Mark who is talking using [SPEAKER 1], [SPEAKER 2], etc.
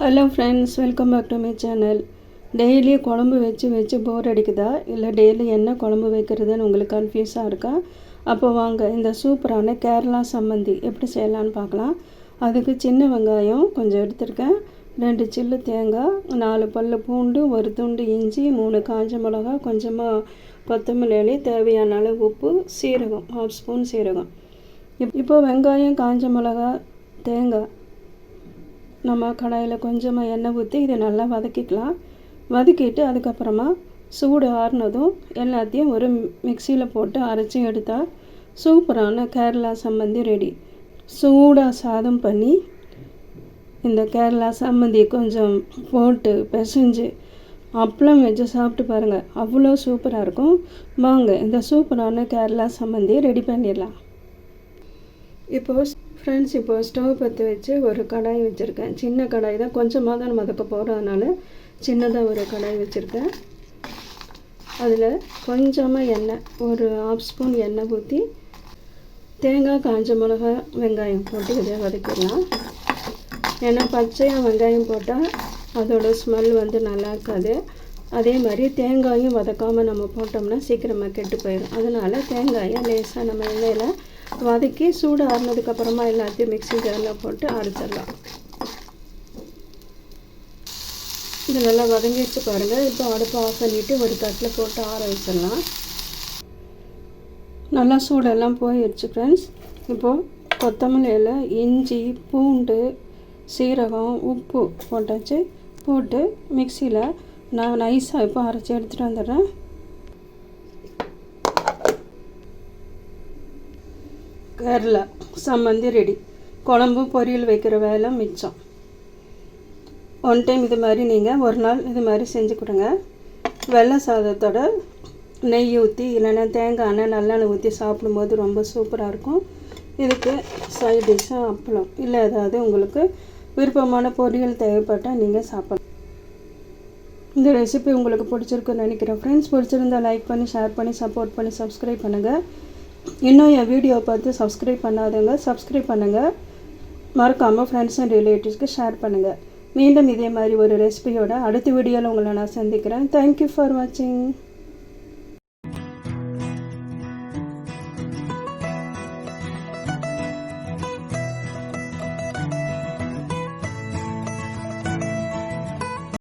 [SPEAKER 1] Hello friends welcome back to my channel daily குழம்பு வச்சு வச்சு போர் அடிக்குதா? இல்லை டெய்லி என்ன குழம்பு வைக்கிறதுன்னு உங்களுக்கு கன்ஃபியூஸாக இருக்கா? அப்போ வாங்க இந்த சூப்பரான கேரளா சம்மந்தி எப்படி செய்யலான்னு பார்க்கலாம். அதுக்கு சின்ன வெங்காயம் கொஞ்சம் எடுத்திருக்கேன். ரெண்டு சில்லு தேங்காய் நாலு பல் பூண்டு ஒரு துண்டு இஞ்சி மூணு காஞ்ச மிளகா கொஞ்சமாக கொத்தமல்லி தேவையான அளவு உப்பு சீரகம் ஹாஃப் ஸ்பூன் சீரகம். இப் இப்போ வெங்காயம் காஞ்ச மிளகா தேங்காய் நம்ம கடாயில் கொஞ்சமாக எண்ணெய் ஊற்றி இதை நல்லா வதக்கிக்கலாம். வதக்கிட்டு அதுக்கப்புறமா சூடு ஆறுனதும் எல்லாத்தையும் ஒரு மிக்சியில் போட்டு அரைச்சி எடுத்தால் சூப்பரான கேரளா சம்மந்தி ரெடி. சூடாக சாதம் பண்ணி இந்த கேரளா சம்மந்தி கொஞ்சம் போட்டு பிசைஞ்சு அப்பளம் வச்சு சாப்பிட்டு பாருங்கள் அவ்வளோ சூப்பராக இருக்கும். வாங்க இந்த சூப்பரான கேரளா சம்மந்தியை ரெடி பண்ணிடலாம். இப்போது ஃப்ரெண்ட்ஸ் இப்போ ஸ்டவ் பற்ற வச்சு ஒரு கடாய் வச்சுருக்கேன். சின்ன கடாய் தான். கொஞ்சமாக தான் மதக்க போகிறதுனால சின்னதாக ஒரு கடாய் வச்சுருக்கேன். அதில் கொஞ்சமாக எண்ணெய் ஒரு ஹாஃப் ஸ்பூன் எண்ணெய் ஊற்றி தேங்காய் காஞ்ச மிளகா வெங்காயம் போட்டு இதை வதக்கிடலாம். ஏன்னா பச்சையாக வெங்காயம் போட்டால் அதோட ஸ்மெல் வந்து நல்லா இருக்காது. அதே மாதிரி தேங்காயும் வதக்காமல் நம்ம போட்டோம்னா சீக்கிரமாக கெட்டு போயிடும். அதனால் தேங்காயை லேசாக நம்ம எண்ணெயில் வதக்கி சூடு ஆறினதுக்கப்புறமா எல்லாத்தையும் மிக்ஸி ஜாரில் போட்டு அரைச்சிடலாம். இது நல்லா வதங்கிடுச்சு பாருங்கள் இப்போ அடுப்பை ஆஃப் பண்ணிவிட்டு ஒரு தட்டில் போட்டு ஆற வச்சிடலாம். நல்லா சூடெல்லாம் போயிடுச்சு ஃப்ரெண்ட்ஸ் இப்போது கொத்தமல்லி இலை இஞ்சி பூண்டு சீரகம் உப்பு போட்டாச்சு. போட்டு மிக்சியில் நான் நைஸாக இப்போ அரைச்சி எடுத்துகிட்டு வந்துடுறேன். கேரளா சம்மந்தி ரெடி. குழம்பு பொரியல் வைக்கிற வேலை மிச்சம். ஒன் டைம் இது மாதிரி நீங்கள் ஒரு நாள் இது மாதிரி செஞ்சு கொடுங்க. வெள்ளை சாதத்தோட நெய் ஊற்றி இல்லைன்னா தேங்காய் எண்ணெய் நல்லெண்ணெய் ஊற்றி சாப்பிடும்போது ரொம்ப சூப்பராக இருக்கும். இதுக்கு சைட் டிஷ்ஷாக அப்பளம். இல்லை ஏதாவது உங்களுக்கு விருப்பமான பொரியல் தேவைப்பட்டால் நீங்கள் சாப்பிடலாம். இந்த ரெசிபி உங்களுக்கு பிடிச்சிருக்குன்னு நினைக்கிறேன். ஃப்ரெண்ட்ஸ் பிடிச்சிருந்தா லைக் பண்ணி ஷேர் பண்ணி சப்போர்ட் பண்ணி சப்ஸ்கிரைப் பண்ணுங்கள் இன்னும் என் வீடியோ பார்த்து சப்ஸ்கிரைப் பண்ணாதவங்க சப்ஸ்கிரைப் பண்ணுங்கள் மறக்காமல் ஃப்ரெண்ட்ஸ் அண்ட் ரிலேட்டிவ்ஸ்க்கு ஷேர் பண்ணுங்கள் மீண்டும் இதே மாதிரி ஒரு ரெசிபியோட அடுத்த வீடியோவில் உங்களை நான் சந்திக்கிறேன். தேங்க்யூ ஃபார் வாட்சிங்